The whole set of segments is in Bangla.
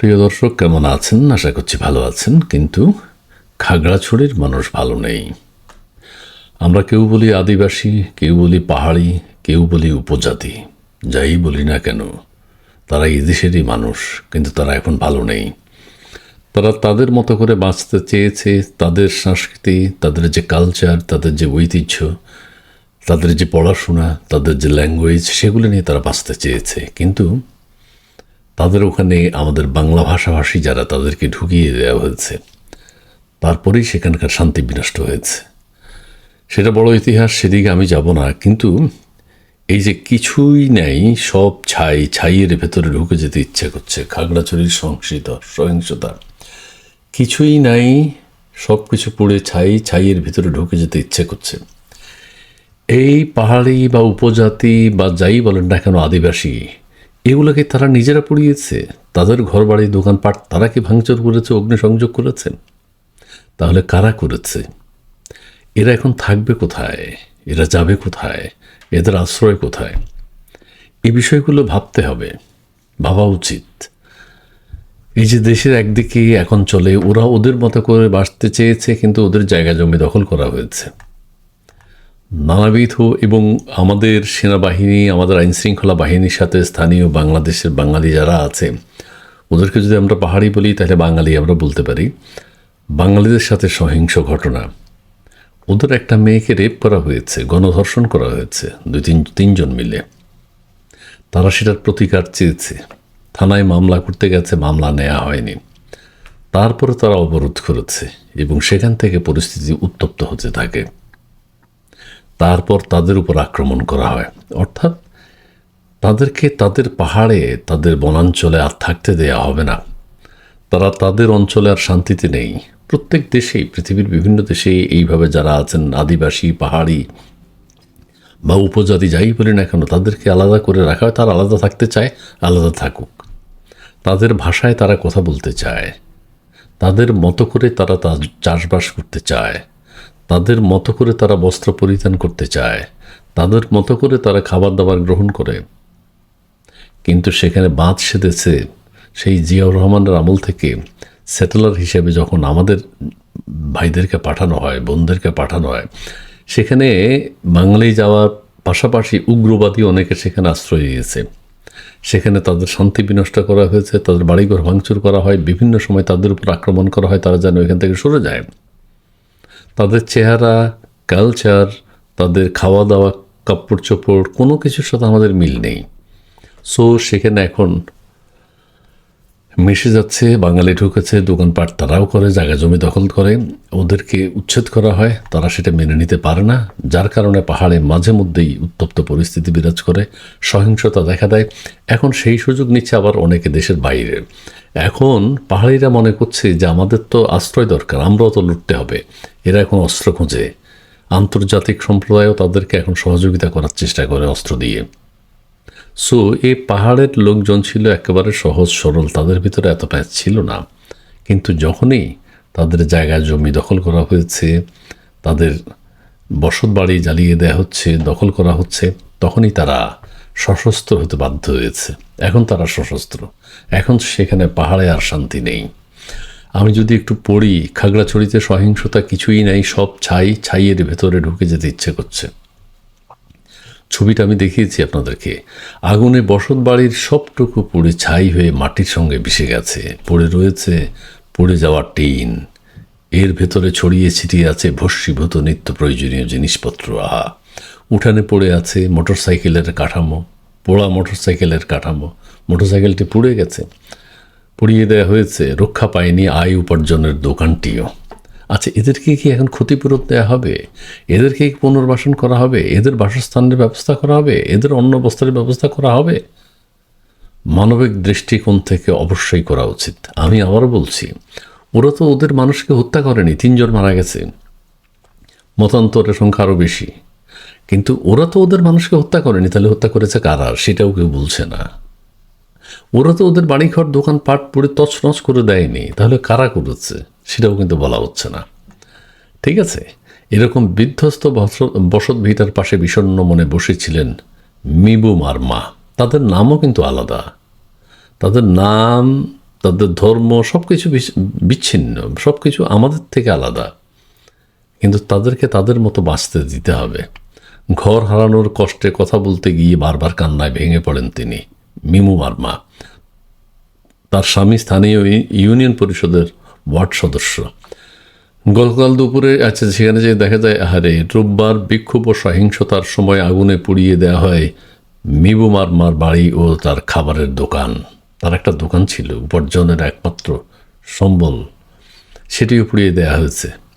প্রিয় দর্শক, কেমন আছেন? আশা করছি ভালো আছেন, কিন্তু খাগড়াছড়ির মানুষ ভালো নেই। আমরা কেউ বলি আদিবাসী, কেউ বলি পাহাড়ি, কেউ বলি উপজাতি। যাই বলি না কেন, তারা এই দেশেরই মানুষ, কিন্তু তারা এখন ভালো নেই। তারা তাদের মতো করে বাঁচতে চেয়েছে, তাদের সংস্কৃতি, তাদের যে কালচার তাদের যে ঐতিহ্য, তাদের যে পড়াশোনা, তাদের যে ল্যাঙ্গুয়েজ সেগুলো নিয়ে তারা বাঁচতে চেয়েছে। কিন্তু তাদের ওখানে আমাদের বাংলা ভাষাভাষী যারা তাদেরকে ঢুকিয়ে দেওয়া হয়েছে, তারপরেই সেখানকার শান্তি বিনষ্ট হয়েছে। সেটা বড় ইতিহাস, সেদিকে আমি যাব না, কিন্তু এই যে কিছুই নেই, সব ছাই, ছাইয়ের ভেতরে ঢুকে যেতে ইচ্ছে করছে, খাগড়াছড়ির সংস্কৃত, সহিংসতা। কিছুই নাই, সব কিছু পুড়ে ছাই, ছাইয়ের ভিতরে ঢুকে যেতে ইচ্ছে করছে। এই পাহাড়ি বা উপজাতি বা যাই বলেন না কেন আদিবাসী এগুলোকে তারা নিজেরা পুড়িয়েছে। তাদের ঘর বাড়ি দোকানপাট তারা কি ভাঙচুর করেছে, অগ্নিসংযোগ করেছেন তাহলে কারা করেছে? এরা এখন থাকবে কোথায়? এরা যাবে কোথায়? এদের আশ্রয় কোথায়? এই বিষয়গুলো ভাবতে হবে। ভাবা উচিত। এই যে দেশের একদিকে এখন চলে, ওরা ওদের মতো করে বাঁচতে চেয়েছে, কিন্তু ওদের জায়গা জমি দখল করা হয়েছে। নানাবিধ এবং আমাদের সেনাবাহিনী, আমাদের আইনশৃঙ্খলা বাহিনীর সাথে স্থানীয় বাংলাদেশের বাঙালি যারা আছে, ওদেরকে যদি আমরা পাহাড়ি বলি, তাহলে বাঙালি আমরা বলতে পারি। বাঙালিদের সাথে সহিংস ঘটনা। ওদের একটা মেয়েকে রেপ করা হয়েছে, গণধর্ষণ করা হয়েছে, দুই তিন, তিনজন মিলে। তারা সেটার প্রতিকার চেয়েছে। থানায় মামলা করতে গেছে, মামলা নেওয়া হয়নি। তারপরে তারা অবরোধ করেছে এবং সেখান থেকে পরিস্থিতি উত্তপ্ত হতে থাকে। তারপর তাদের উপর আক্রমণ করা হয়। অর্থাৎ তাদেরকে তাদের পাহাড়ে, তাদের বনাঞ্চলে আর থাকতে দেয়া হবে না। তারা তাদের অঞ্চলে আর শান্তিতে নেই। প্রত্যেক দেশেই, পৃথিবীর বিভিন্ন দেশে এইভাবে যারা আছেন, আদিবাসী, পাহাড়ি বা উপজাতি, যাই বলি না কেন, তাদেরকে আলাদা করে রাখা হয়। তারা আলাদা থাকতে চায়, আলাদা থাকুক। তাদের ভাষায় তারা কথা বলতে চায়। তাদের মতো করে তারা চাষবাস করতে চায়। তাদের মতো করে তারা বস্ত্র পরিধান করতে চায়। তাদের মতো করে তারা খাবার দাবার গ্রহণ করে। কিন্তু সেখানে বাঁধ সেধেছে সেই জিয়াউর রহমানের আমল থেকে সেটেলার হিসেবে যখন আমাদের ভাইদেরকে পাঠানো হয়, বোনদেরকে পাঠানো হয়, সেখানে বাঙালি যাওয়ার পাশাপাশি উগ্রবাদী অনেকে সেখানে আশ্রয় দিয়েছে সেখানে তাদের শান্তি বিনষ্ট করা হয়েছে, তাদের বাড়িঘর ভাঙচুর করা হয়, বিভিন্ন সময় তাদের উপর আক্রমণ করা হয়, তারা যেন এখান থেকে সরে যায়। তাদের চেহারা কালচার তাদের খাওয়া দাওয়া কাপড় চোপড় কোনো কিছুর সাথে আমাদের মিল নেই। সো সেখানে এখন মিশে যাচ্ছে, বাঙালি ঢুকেছে, দোকানপাট তারাও করে, জায়গা জমি দখল করে। ওদেরকে উচ্ছেদ করা হয়, তারা সেটা মেনে নিতে পারে না, যার কারণে পাহাড়ে মাঝে মধ্যেই উত্তপ্ত পরিস্থিতি বিরাজ করে, সহিংসতা দেখা দেয়। এখন সেই সুযোগ নিচ্ছে আবার অনেকে দেশের বাইরে। এখন পাহাড়িরা মনে করছে যে আমাদের তো আশ্রয় দরকার, আমরাও তো লুটতে হবে। এরা এখন অস্ত্র খোঁজে। আন্তর্জাতিক সম্প্রদায়ও তাদেরকে এখন সহযোগিতা করার চেষ্টা করে অস্ত্র দিয়ে। সো, এই পাহাড়ের লোকজন ছিল একেবারে সহজ সরল, তাদের ভিতরে এত প্যাচ ছিল না। কিন্তু যখনই তাদের জায়গা জমি দখল করা হয়েছে, তাদের বসত বাড়ি জ্বালিয়ে দেওয়া হচ্ছে, দখল করা হচ্ছে, তখনই তারা সশস্ত্র হতে বাধ্য হয়েছে। এখন তারা সশস্ত্র। এখন সেখানে পাহাড়ে আর শান্তি নেই। আমি যদি একটু পড়ি, খাগড়াছড়িতে সহিংসতা কিছুই নাই, সব ছাই, ছাইয়ের ভেতরে ঢুকে যেতে ইচ্ছে করছে। ছবিটা আমি দেখিয়েছি আপনাদেরকে। আগুনে বসত বাড়ির সবটুকু পুড়ে ছাই হয়ে মাটির সঙ্গে মিশে গেছে। পড়ে রয়েছে, পড়ে যাওয়া টিন। এর ভেতরে ছড়িয়ে ছিটিয়ে আছে ভস্মীভূত নিত্য প্রয়োজনীয় জিনিসপত্র। আহা! উঠানে পড়ে আছে মোটরসাইকেলের কাঠামো, পোড়া মোটরসাইকেলের কাঠামো। মোটরসাইকেলটি পুড়ে গেছে। পুড়িয়ে দেওয়া হয়েছে, রক্ষা পায়নি আয় উপার্জনের দোকানটিও। আচ্ছা এদেরকে কি এখন ক্ষতিপূরণ দেওয়া হবে? এদেরকে কি পুনর্বাসন করা হবে? এদের বাসস্থানের ব্যবস্থা করা হবে? এদের অন্ন বস্ত্রের ব্যবস্থা করা হবে? মানবিক দৃষ্টিকোণ থেকে অবশ্যই করা উচিত। আমি আবারও বলছি, ওরা তো ওদের মানুষকে হত্যা করেনি, তিনজন মারা গেছে। মতান্তরের সংখ্যা আরও বেশি। কিন্তু ওরা তো ওদের মানুষকে হত্যা করেনি, তাহলে হত্যা করেছে কারা? সেটাও কেউ বলছে না। ওরা তো ওদের বাড়িঘর দোকান পাট পড়ে তছনছ করে দেয়নি, তাহলে কারা করেছে? সেটাও কিন্তু বলা হচ্ছে না। ঠিক আছে? এরকম বিধ্বস্ত বস- বসত ভিটার পাশে বিষণ্ণ মনে বসেছিলেন মিবু মার মা তাদের নামও কিন্তু আলাদা। তাদের নাম, তাদের ধর্ম সব কিছু বিচ্ছিন্ন সব কিছু আমাদের থেকে আলাদা। কিন্তু তাদেরকে তাদের মতো বাঁচতে দিতে হবে। ঘর হারানোর কষ্টে কথা বলতে গিয়ে বারবার কান্নায় ভেঙে পড়েন তিনি। মিমু মার্মা তার স্বামী স্থানীয় ইউনিয়ন পরিষদের ওয়ার্ড সদস্য। গতকাল দুপুরে আচ্ছা সেখানে যে দেখা যায়, আহারে, রোববার বিক্ষোভ ও সহিংসতার সময় আগুনে পুড়িয়ে দেওয়া হয় মিবু মারমার বাড়ি ও তার খাবারের দোকান। তার একটা দোকান ছিল, উপার্জনের একমাত্র সম্বল। সেটিও পুড়িয়ে দেওয়া হয়েছে।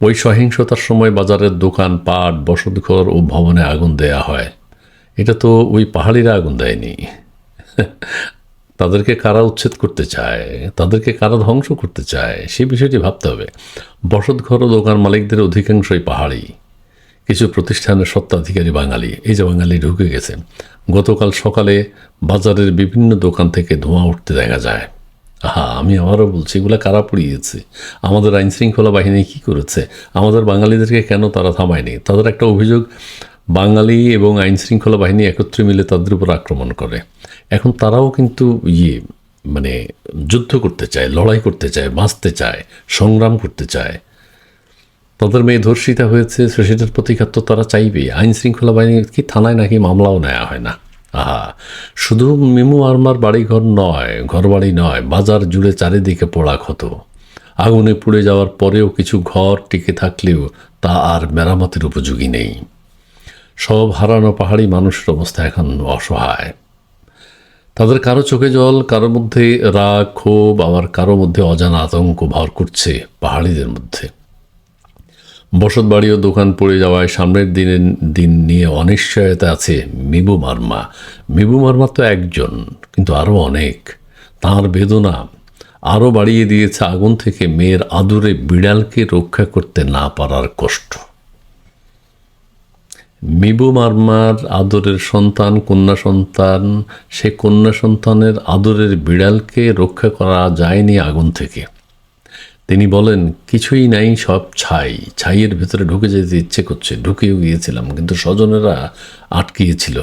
ওই সহিংসতার সময় বাজারের দোকান, পাট, বসতঘর ও ভবনে আগুন দেয়া হয়। এটা তো ওই পাহাড়িরা আগুন দেয়নি। তাদেরকে কারা উচ্ছেদ করতে চায়? তাদেরকে কারা ধ্বংস করতে চায়? সেই বিষয়টি ভাবতে হবে। বসতঘর ও দোকান মালিকদের অধিকাংশই পাহাড়ি। কিছু প্রতিষ্ঠানের সত্ত্বাধিকারী বাঙালি। এই যে বাঙালি ঢুকে গেছে। গতকাল সকালে বাজারের বিভিন্ন দোকান থেকে ধোঁয়া উঠতে দেখা যায়। হ্যাঁ আমি আবারও বলছি, এগুলো কারা পুড়িয়েছে? আমাদের আইন শৃঙ্খলা বাহিনী কী করেছে? আমাদের বাঙালিদেরকে কেন তারা থামায়নি? তাদের একটা অভিযোগ, বাঙালি এবং আইন শৃঙ্খলা বাহিনী একত্রে মিলে তাদের উপর আক্রমণ করে। এখন তারাও কিন্তু ইয়ে মানে যুদ্ধ করতে চায়, লড়াই করতে চায়, বাঁচতে চায়, সংগ্রাম করতে চায়। তাদের মেয়ে ধর্ষিতা হয়েছে, সেটার প্রতিকার তো তারা চাইবে আইন শৃঙ্খলা বাহিনী কি থানায় নাকি মামলাও নেওয়া হয় না। আহা, শুধু মিমু আরমার বাড়িঘর নয়, ঘরবাড়ি নয়, বাজার জুড়ে চারিদিকে পোড়া ক্ষত আগুনে পুড়ে যাওয়ার পরেও কিছু ঘর টিকে থাকলেও তা আর মেরামতের উপযোগী নেই। সব হারানো পাহাড়ি মানুষের অবস্থা এখন অসহায়। তাদের কারও চোখে জল, কারও মধ্যে রাগ, ক্ষোভ, আবার কারও মধ্যে অজানা আতঙ্ক ভর করছে পাহাড়িদের মধ্যে। বসত বাড়ি ও দোকান পড়ে যাওয়ায় সামনের দিনের দিন নিয়ে অনিশ্চয়তা আছে মিবু মার্মা। মিবু মার্মা তো একজন, কিন্তু আরও অনেক। তার বেদনা আরও বাড়িয়ে দিয়েছে আগুন থেকে মেয়ের আদুরে বিড়ালকে রক্ষা করতে না পারার কষ্ট। মিবু মার্মার আদরের সন্তান, কন্যা সন্তান, সে কন্যা সন্তানের আদরের বিড়ালকে রক্ষা করা যায়নি আগুন থেকে। তিনি বলেন, কিছুই নাই, সব ছাই। ছাইয়ের ভেতরে ঢুকে যেতে ইচ্ছে করছে। ঢুকেও গিয়েছিলাম, কিন্তু স্বজনেরা আটকিয়েছিল।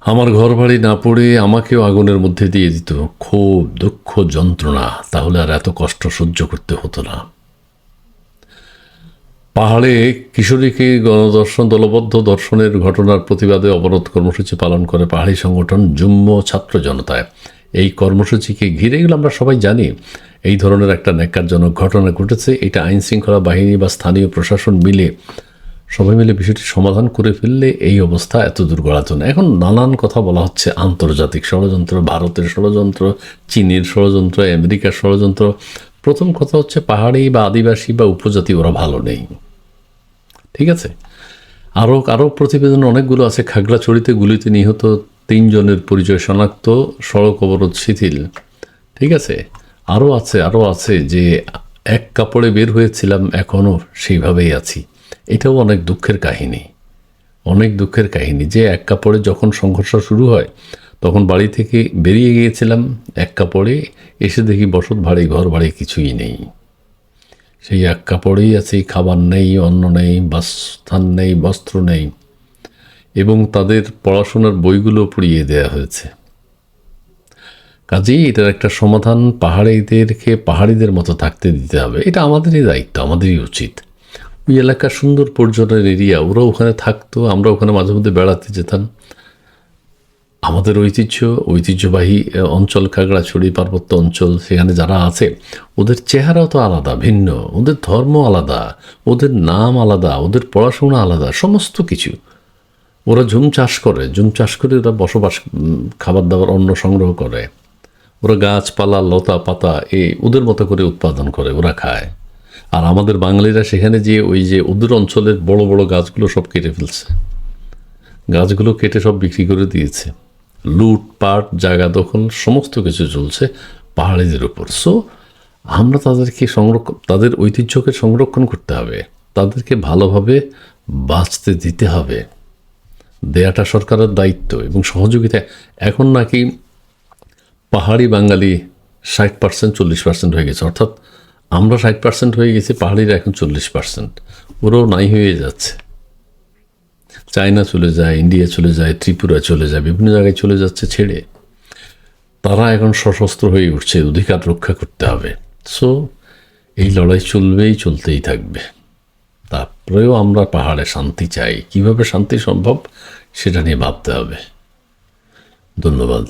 আমার ঘর বাড়ি না পড়ে আমাকেও আগুনের মধ্যে দিয়ে দিত। ক্ষোভ, দুঃখ, যন্ত্রণা, তাহলে আর এত কষ্ট সহ্য করতে হতো না। পাহাড়ে কিশোরীকে গণদর্শন, দলবদ্ধ দর্শনের ঘটনার প্রতিবাদে অবরোধ কর্মসূচি পালন করে পাহাড়ি সংগঠন জুম্ম ছাত্র জনতায়। এই কর্মসূচিকে ঘিরে গেলে আমরা সবাই জানি। এই ধরনের একটা ন্যাক্কারজনক ঘটনা ঘটেছে। এটা আইন শৃঙ্খলা বাহিনী বা স্থানীয় প্রশাসন মিলে, সবাই মিলে বিষয়টি সমাধান করে ফেললে এই অবস্থা এত দূর গড়াতো না এখন নানান কথা বলা হচ্ছে। আন্তর্জাতিক ষড়যন্ত্র, ভারতের ষড়যন্ত্র, চীনের ষড়যন্ত্র, আমেরিকার ষড়যন্ত্র। প্রথম কথা হচ্ছে পাহাড়ি বা আদিবাসী বা উপজাতি ওরা ভালো নেই। ঠিক আছে? আরও আরও প্রতিবেদন অনেকগুলো আছে। খাগড়াছড়িতে গুলিতে নিহত তিনজনের পরিচয় শনাক্ত, সড়ক অবরোধ শিথিল। ঠিক আছে? আরও আছে আরও আছে যে এক কাপড়ে বের হয়েছিলাম এখনও সেইভাবেই আছি। এটাও অনেক দুঃখের কাহিনী। অনেক দুঃখের কাহিনী যে এক কাপড়ে যখন সংঘর্ষ শুরু হয়, তখন বাড়ি থেকে বেরিয়ে গিয়েছিলাম এক কাপড়ে, এসে দেখি বসত ভাড়ি, ঘর বাড়ি কিছুই নেই। সেই এক কাপড়েই আছে, খাবার নেই, অন্ন নেই বাসস্থান নেই, বস্ত্র নেই। এবং তাদের পড়াশোনার বইগুলো পুড়িয়ে দেওয়া হয়েছে। কাজেই এটার একটা সমাধান পাহাড়িদেরকে, পাহাড়িদের মতো থাকতে দিতে হবে। এটা আমাদেরই দায়িত্ব, আমাদেরই উচিত। ওই এলাকা সুন্দর পর্যটন এরিয়া ওরা ওখানে থাকতো, আমরা ওখানে মাঝে মধ্যে বেড়াতে যেতাম। আমাদের ঐতিহ্য, ঐতিহ্যবাহী অঞ্চল, খাগড়াছড়ি, পার্বত্য অঞ্চল, সেখানে যারা আছে, ওদের চেহারাও তো আলাদা, ভিন্ন। ওদের ধর্ম আলাদা, ওদের নাম আলাদা, ওদের পড়াশোনা আলাদা, সমস্ত কিছু। ওরা ঝুম চাষ করে, ঝুম চাষ করে ওরা বসবাস খাবার দাবার, অন্ন সংগ্রহ করে। ওরা গাছপালা লতা পাতা এ ওদের মতো করে উৎপাদন করে, ওরা খায়। আর আমাদের বাঙালিরা সেখানে যে ওই যে ওদের অঞ্চলের বড় বড় গাছগুলো সব কেটে ফেলছে। গাছগুলো কেটে সব বিক্রি করে দিয়েছে। লুটপাট জায়গা দখল, সমস্ত কিছু চলছে পাহাড়িদের উপর। সো আমরা তাদেরকে সংরক্ষণ তাদের ঐতিহ্যকে সংরক্ষণ করতে হবে। তাদেরকে ভালোভাবে বাঁচতে দিতে হবে। দেয়াটা সরকারের দায়িত্ব এবং সহযোগিতা। এখন নাকি পাহাড়ি বাঙালি ষাট পার্সেন্ট চল্লিশ পার্সেন্ট হয়ে গেছে। অর্থাৎ আমরা ষাট পার্সেন্ট হয়ে গেছি, পাহাড়িরা এখন চল্লিশ পার্সেন্ট ওরাও নাই হয়ে যাচ্ছে। চায়না চলে যায়, ইন্ডিয়া চলে যায়, ত্রিপুরা চলে যায়, বিভিন্ন জায়গায় চলে যাচ্ছে ছেড়ে। তারা এখন সশস্ত্র হয়ে উঠছে, অধিকার রক্ষা করতে হবে। সো এই লড়াই চলবেই, চলতেই থাকবে। তারপরেও আমরা পাহাড়ে শান্তি চাই। কীভাবে শান্তি সম্ভব, সেটা নিয়ে ভাবতে হবে। ধন্যবাদ।